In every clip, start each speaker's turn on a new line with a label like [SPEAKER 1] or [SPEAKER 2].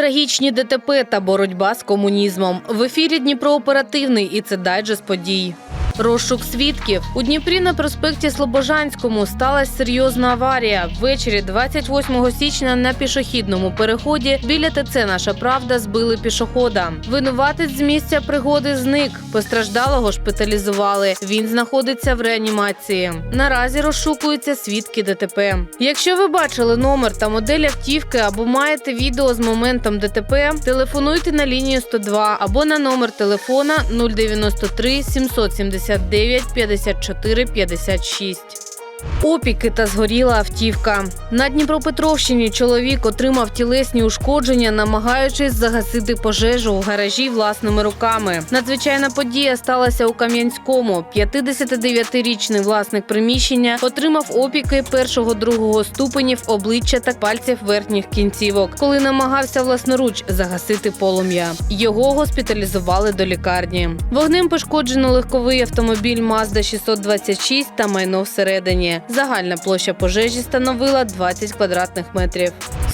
[SPEAKER 1] Трагічні ДТП та боротьба з комунізмом. В ефірі Дніпро оперативний і це дайджест подій. Розшук свідків у Дніпрі на проспекті Слобожанському сталася серйозна аварія. Ввечері 28 січня на пішохідному переході біля ТЦ Наша Правда збили пішохода. Винуватець з місця пригоди зник. Постраждалого шпиталізували. Він знаходиться в реанімації. Наразі розшукуються свідки ДТП. Якщо ви бачили номер та модель автівки або маєте відео з моментом ДТП, телефонуйте на лінію 102 або на номер телефона 093 779 54 56. Опіки та згоріла автівка. На Дніпропетровщині чоловік отримав тілесні ушкодження, намагаючись загасити пожежу у гаражі власними руками. Надзвичайна подія сталася у Кам'янському. 59-річний власник приміщення отримав опіки першого-другого ступенів обличчя та пальців верхніх кінцівок, коли намагався власноруч загасити полум'я. Його госпіталізували до лікарні. Вогнем пошкоджено легковий автомобіль Mazda 626 та майно всередині. Загальна площа пожежі становила 20 квадратних метрів.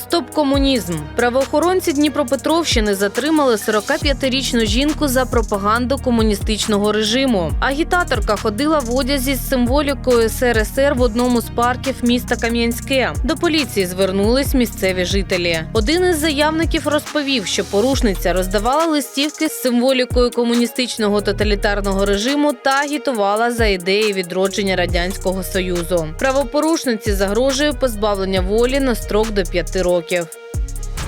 [SPEAKER 1] Стоп комунізм. Правоохоронці Дніпропетровщини затримали 45-річну жінку за пропаганду комуністичного режиму. Агітаторка ходила в одязі з символікою СРСР в одному з парків міста Кам'янське. До поліції звернулись місцеві жителі. Один із заявників розповів, що порушниця роздавала листівки з символікою комуністичного тоталітарного режиму та агітувала за ідеї відродження радянського союзу. Правопорушниці загрожує позбавлення волі на строк до 5 років. Tokyo.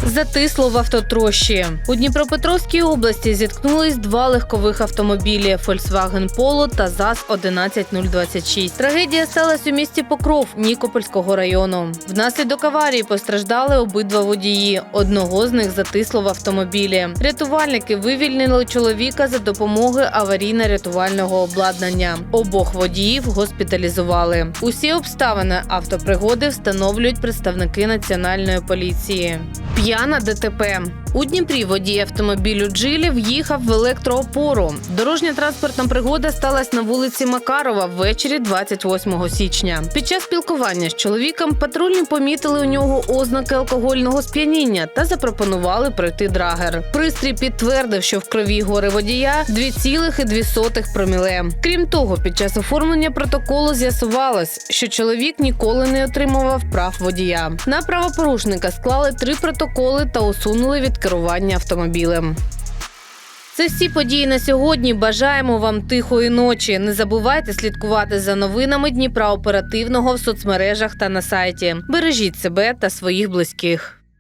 [SPEAKER 1] Затисло в автотрощі. У Дніпропетровській області зіткнулись два легкових автомобілі Volkswagen Polo та ЗАЗ-11026. Трагедія сталася у місті Покров Нікопольського району. Внаслідок аварії постраждали обидва водії. Одного з них затисло в автомобілі. Рятувальники вивільнили чоловіка за допомогою аварійно-рятувального обладнання. Обох водіїв госпіталізували. Усі обставини автопригоди встановлюють представники національної поліції. П'яна ДТП. У Дніпрі водій автомобілю Джилі в'їхав в електроопору. Дорожня транспортна пригода сталася на вулиці Макарова ввечері 28 січня. Під час спілкування з чоловіком патрульні помітили у нього ознаки алкогольного сп'яніння та запропонували пройти драгер. Пристрій підтвердив, що в крові гори водія 2,2 проміле. Крім того, під час оформлення протоколу з'ясувалось, що чоловік ніколи не отримував прав водія. На правопорушника склали три протоколи та усунули керування автомобілем. Це всі події на сьогодні. Бажаємо вам тихої ночі. Не забувайте слідкувати за новинами Дніпра оперативного в соцмережах та на сайті. Бережіть себе та своїх близьких.